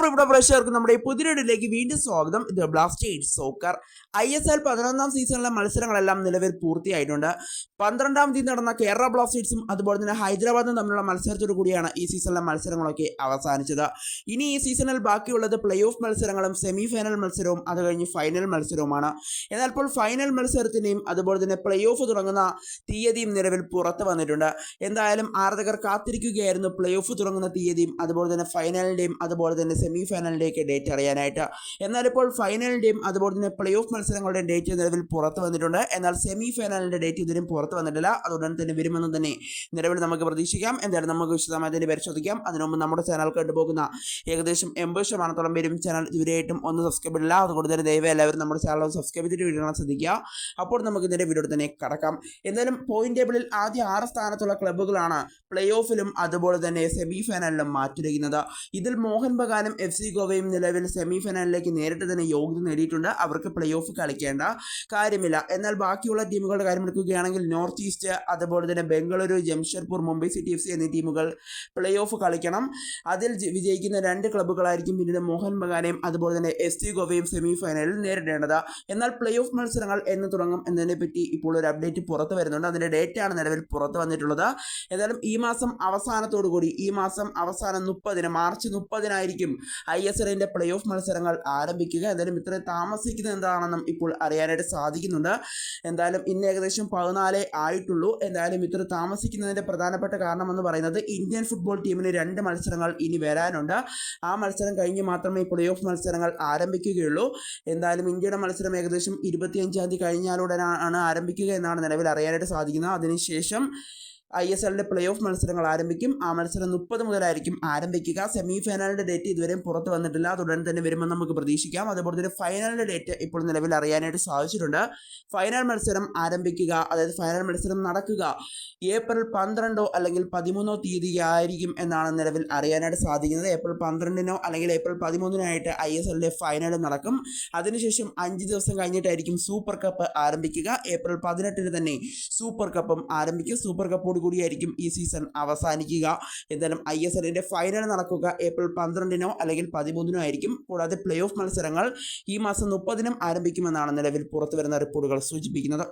പ്രിയപ്പെട്ട പ്രേക്ഷകർക്ക് നമ്മുടെ ഈ പുതിയൊടിലേക്ക് വീണ്ടും സ്വാഗതം. ഇത് Blasters soccer I S L പതിനൊന്നാം സീസണിലെ മത്സരങ്ങളെല്ലാം നിലവിൽ പൂർത്തിയായിട്ടുണ്ട്. പന്ത്രണ്ടാം തീയതി നടന്ന കേരള ബ്ലാസ്റ്റേഴ്സും അതുപോലെ തന്നെ ഹൈദരാബാദും തമ്മിലുള്ള മത്സരത്തോടു കൂടിയാണ് ഈ സീസണിലെ മത്സരങ്ങളൊക്കെ അവസാനിച്ചത്. ഇനി ഈ സീസണിൽ ബാക്കിയുള്ളത് പ്ലേ ഓഫ് മത്സരങ്ങളും സെമി ഫൈനൽ മത്സരവും അത് കഴിഞ്ഞ് ഫൈനൽ മത്സരവുമാണ്. എന്നാൽ ഇപ്പോൾ ഫൈനൽ മത്സരത്തിന്റെയും അതുപോലെ തന്നെ പ്ലേ ഓഫ് തുടങ്ങുന്ന തീയതിയും നിലവിൽ പുറത്ത് വന്നിട്ടുണ്ട്. എന്തായാലും ആരാധകർ കാത്തിരിക്കുകയായിരുന്നു. പ്ലേ ഓഫ് തുടങ്ങുന്ന തീയതിയും അതുപോലെ തന്നെ ഫൈനലിന്റെയും അതുപോലെ തന്നെ സെമി ഫൈനലിലേക്ക് ഡേറ്റ് അറിയാനായിട്ട്. എന്നാൽ ഇപ്പോൾ ഫൈനലിന്റെയും അതുപോലെ തന്നെ പ്ലേ ഓഫ് മത്സരങ്ങളുടെ ഡേറ്റ് നിലവിൽ പുറത്ത് വന്നിട്ടുണ്ട്. എന്നാൽ സെമി ഫൈനലിന്റെ ഡേറ്റ് ഇതിനും പുറത്ത് വന്നിട്ടില്ല. അതുടൻ തന്നെ വരുമെന്ന് തന്നെ നിലവിൽ നമുക്ക് പ്രതീക്ഷിക്കാം. എന്തായാലും നമുക്ക് വിശദമായി തന്നെ പരിശോധിക്കാം. അതിനു മുമ്പ് നമ്മുടെ ചാനൽ കണ്ടുപോകുന്ന ഏകദേശം എൺപത് ശതമാനത്തോളം പേരും ചാനൽ ഇതുവരെയായിട്ടും ഒന്ന് സബ്സ്ക്രൈബ് ഇല്ല അതുകൊണ്ട് തന്നെ ദയവായി എല്ലാവരും നമ്മുടെ ചാനൽ സബ്സ്ക്രൈബ് ചെയ്തിട്ട് വീഡിയോ കാണാൻ ശ്രദ്ധിക്കുക. അപ്പോൾ നമുക്ക് ഇതിന്റെ വീഡിയോ തന്നെ കടക്കാം. എന്തായാലും പോയിന്റ് ടേബിളിൽ ആദ്യ ആറ് സ്ഥാനത്തുള്ള ക്ലബ്ബുകളാണ് പ്ലേ ഓഫിലും അതുപോലെ തന്നെ സെമി ഫൈനലിലും മാറ്റുരയ്ക്കുന്നത്. ഇതിൽ മോഹൻ ബഗാനും എഫ് സി ഗോവയും നിലവിൽ സെമി ഫൈനലിലേക്ക് നേരിട്ട് തന്നെ യോഗ്യത നേടിയിട്ടുണ്ട്. അവർക്ക് പ്ലേ ഓഫ് കളിക്കേണ്ട കാര്യമില്ല. എന്നാൽ ബാക്കിയുള്ള ടീമുകളുടെ കാര്യം എടുക്കുകയാണെങ്കിൽ നോർത്ത് ഈസ്റ്റ് അതുപോലെ തന്നെ Bengaluru Jamshedpur Mumbai city F C എന്നീ ടീമുകൾ പ്ലേ ഓഫ് കളിക്കണം. അതിൽ വിജയിക്കുന്ന രണ്ട് ക്ലബ്ബുകളായിരിക്കും പിന്നീട് മോഹൻ ബഗാനെയും അതുപോലെ തന്നെ എസ് ടി ഗോവയും സെമി ഫൈനലിൽ നേരിടേണ്ടത്. എന്നാൽ പ്ലേ ഓഫ് മത്സരങ്ങൾ എന്ന് തുടങ്ങും എന്നതിനെ പറ്റി ഇപ്പോൾ ഒരു അപ്ഡേറ്റ് പുറത്ത് വരുന്നുണ്ട്. അതിന്റെ ആണ് നിലവിൽ പുറത്ത് വന്നിട്ടുള്ളത്. ഏതായാലും ഈ മാസം അവസാനത്തോടു കൂടി ഈ മാസം അവസാനം മുപ്പതിന് മാർച്ച് മുപ്പതിനായിരിക്കും ഐ എസ് എല്ലിന്റെ പ്ലേ ഓഫ് മത്സരങ്ങൾ ആരംഭിക്കുക. എന്തായാലും ഇത്രയും താമസിക്കുന്നത് എന്താണെന്നും ഇപ്പോൾ അറിയാനായിട്ട് സാധിക്കുന്നുണ്ട്. എന്തായാലും ഇന്ന് ഏകദേശം പതിനാലേ ആയിട്ടുള്ളൂ. എന്തായാലും ഇത്ര താമസിക്കുന്നതിന്റെ പ്രധാനപ്പെട്ട കാരണമെന്ന് പറയുന്നത് ഇന്ത്യൻ ഫുട്ബോൾ ടീമിന് രണ്ട് മത്സരങ്ങൾ ഇനി വരാനുണ്ട്. ആ മത്സരം കഴിഞ്ഞ് മാത്രമേ പ്ലേ ഓഫ് മത്സരങ്ങൾ ആരംഭിക്കുകയുള്ളൂ. എന്തായാലും ഇന്ത്യയുടെ മത്സരം ഏകദേശം ഇരുപത്തിയഞ്ചാം തീയതി കഴിഞ്ഞാലുടനാണ് ആരംഭിക്കുക എന്നാണ് നിലവിൽ അറിയാനായിട്ട് സാധിക്കുന്നത്. അതിനുശേഷം ഐ എസ് എല്ലിന്റെ പ്ലേ ഓഫ് മത്സരങ്ങൾ ആരംഭിക്കും. ആ മത്സരം മുപ്പത് മുതലായിരിക്കും ആരംഭിക്കുക. സെമി ഫൈനലിന്റെ ഡേറ്റ് ഇതുവരെയും പുറത്ത് വന്നിട്ടില്ല. അതുടൻ തന്നെ വരുമെന്ന് നമുക്ക് പ്രതീക്ഷിക്കാം. അതുപോലെ തന്നെ ഫൈനലിന്റെ ഡേറ്റ് ഇപ്പോൾ നിലവിൽ അറിയാനായിട്ട് സാധിച്ചിട്ടുണ്ട്. ഫൈനൽ മത്സരം ആരംഭിക്കുക അതായത് ഫൈനൽ മത്സരം നടക്കുക ഏപ്രിൽ പന്ത്രണ്ടോ അല്ലെങ്കിൽ പതിമൂന്നോ തീയതി ആയിരിക്കും എന്നാണ് നിലവിൽ അറിയാനായിട്ട് സാധിക്കുന്നത്. ഏപ്രിൽ പന്ത്രണ്ടിനോ അല്ലെങ്കിൽ ഏപ്രിൽ പതിമൂന്നിനോ ആയിട്ട് ഐ എസ് എല്ലിന്റെ ഫൈനൽ നടക്കും. അതിനുശേഷം അഞ്ച് ദിവസം കഴിഞ്ഞിട്ടായിരിക്കും സൂപ്പർ കപ്പ് ആരംഭിക്കുക. ഏപ്രിൽ പതിനെട്ടിന് തന്നെ സൂപ്പർ കപ്പും ആരംഭിക്കും. സൂപ്പർ കപ്പോട് കൂടിയായിരിക്കും ഈ സീസൺ അവസാനിക്കുക. എന്തായാലും ഐ എസ് എല്ലിന്റെ ഫൈനൽ നടക്കുക ഏപ്രിൽ പന്ത്രണ്ടിനോ അല്ലെങ്കിൽ പതിമൂന്നിനോ ആയിരിക്കും. കൂടാതെ പ്ലേ ഓഫ് മത്സരങ്ങൾ ഈ മാസം മുപ്പതിനും ആരംഭിക്കുമെന്നാണ് നിലവിൽ പുറത്തുവരുന്ന റിപ്പോർട്ടുകൾ സൂചിപ്പിക്കുന്നത്.